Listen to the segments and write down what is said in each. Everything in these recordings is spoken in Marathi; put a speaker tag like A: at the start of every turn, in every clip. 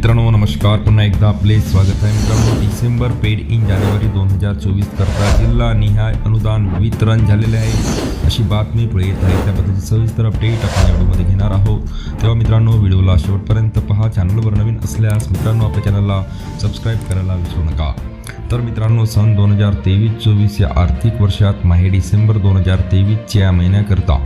A: मित्रांनो नमस्कार. पुन्हा एकदा आपले स्वागत आहे मित्रांनो. डिसेंबर पेड इन जानेवारी दोन हजार चोवीस करता जिल्हा निहाय अनुदान वितरण झालेले आहे. अशी बातमी पुढे येत आहे. त्याबद्दलची सविस्तर अपडेट आपण या व्हिडिओमध्ये घेणार आहोत. तेव्हा मित्रांनो व्हिडिओला शेवटपर्यंत पहा. चॅनलवर नवीन असल्यास मित्रांनो आपल्या चॅनलला सबस्क्राईब करायला विसरू नका. तर मित्रांनो सन दोन हजार तेवीस चोवीस या आर्थिक वर्षात माहे डिसेंबर दोन हजार तेवीसच्या या महिन्याकरता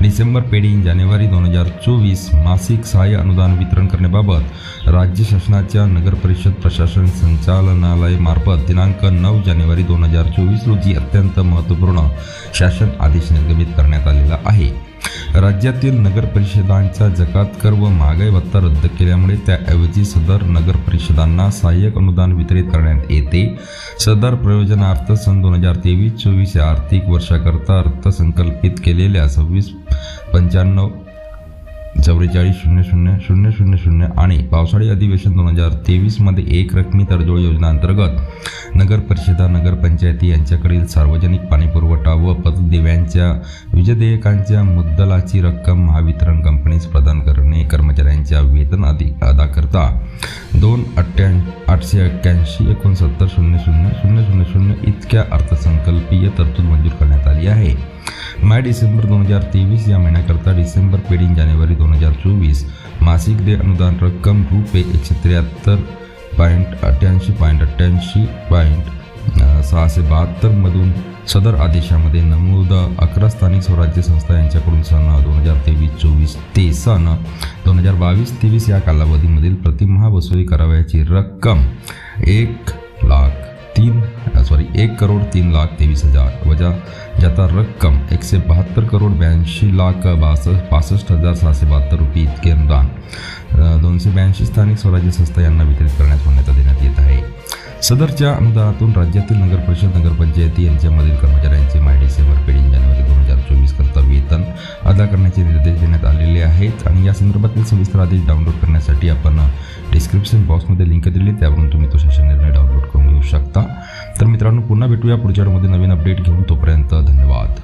A: डिसेंबर पेढी जानेवारी दोन हजार चोवीस मासिक सहाय्य अनुदान वितरण करण्याबाबत राज्य शासनाच्या नगर परिषद प्रशासन संचालनालयामार्फत दिनांक नऊ जानेवारी दोन हजार चोवीस रोजी अत्यंत महत्त्वपूर्ण शासन आदेश निर्गमित करण्यात आलेला आहे. राज्यातील नगर परिषदांचा जकात कर व महागाई भत्ता रद्द केल्यामुळे त्याऐवजी सदर नगर परिषदांना सहाय्यक अनुदान वितरित करण्यात येते. सदर प्रयोजनार्थ सन दोन हजार तेवीस चोवीस या आर्थिक वर्षाकरता अर्थसंकल्पित केलेल्या सव्वीस पंच्याण्णव चौवेचाळीस शून्य शून्य शून्य शून्य शून्य आणि पावसाळी अधिवेशन दोन हजार तेवीसमध्ये एक रकमी तडजोड योजनांतर्गत नगर परिषदा नगरपंचायती यांच्याकडील सार्वजनिक पाणीपुरवठा व पतदेव्यांच्या देयकांच्या मुद्दलाची रक्कम महावितरण कंपनीस प्रदान करणे कर्मचाऱ्यांच्या वेतन आदी अदाकरता दोन अठ्ठ्या आठशे एक्क्याऐंशी एकोणसत्तर शून्य शून्य शून्य शून्य शून्य इतक्या अर्थसंकल्पीय तरतूद मंजूर करण्यात आली आहे. माय डिसेंबर दोन हजार तेवीस या महिन्याकरता डिसेंबर पेडिंग जानेवारी दोन हजार चोवीस मासिक दे अनुदान रक्कम रुपये एकशे त्र्याहत्तर पॉईंट अठ्ठ्याऐंशी पॉईंट अठ्ठ्याऐंशी पॉईंट सहाशे बहात्तरमधून सदर आदेशामध्ये नमूद अकरा स्थानिक स्वराज्य संस्था यांच्याकडून सन दोन हजार तेवीस चोवीस ते सन दोन हजार बावीस तेवीस या कालावधीमधील प्रतिमहा वसुली करावयाची रक्कम एक लाख तीन सॉरी एक करोड तीन लाख तेवीस हजार वजा ज्याचा रक्कम एकशे बहात्तर करोड ब्याऐंशी लाख बासष्ट पासष्ट हजार सहाशे बहात्तर रुपये इतके अनुदान दोनशे ब्याऐंशी स्थानिक स्वराज्य संस्था यांना वितरित करण्यात मान्यता देण्यात येत आहे. सदरच्या अनुदानातून राज्यातील नगर परिषद नगरपंचायती यांच्यामधील कर्मचाऱ्यांचे माय डिसेंबर जानेवारी दोन हजार चोवीस करता वेतन अदा करण्याचे निर्देश देण्यात आलेले आहेत आणि या संदर्भातील सविस्तर आदेश डाउनलोड करण्यासाठी आपण डिस्क्रिप्शन बॉक्समध्ये लिंक दिली त्यावरून तुम्ही तो शासन निर्णय डाउनलोड करून घेऊ शकता. तर मित्रांनो पुन्हा भेटूया पुढच्या नवीन अपडेट घेऊन. तोपर्यंत धन्यवाद.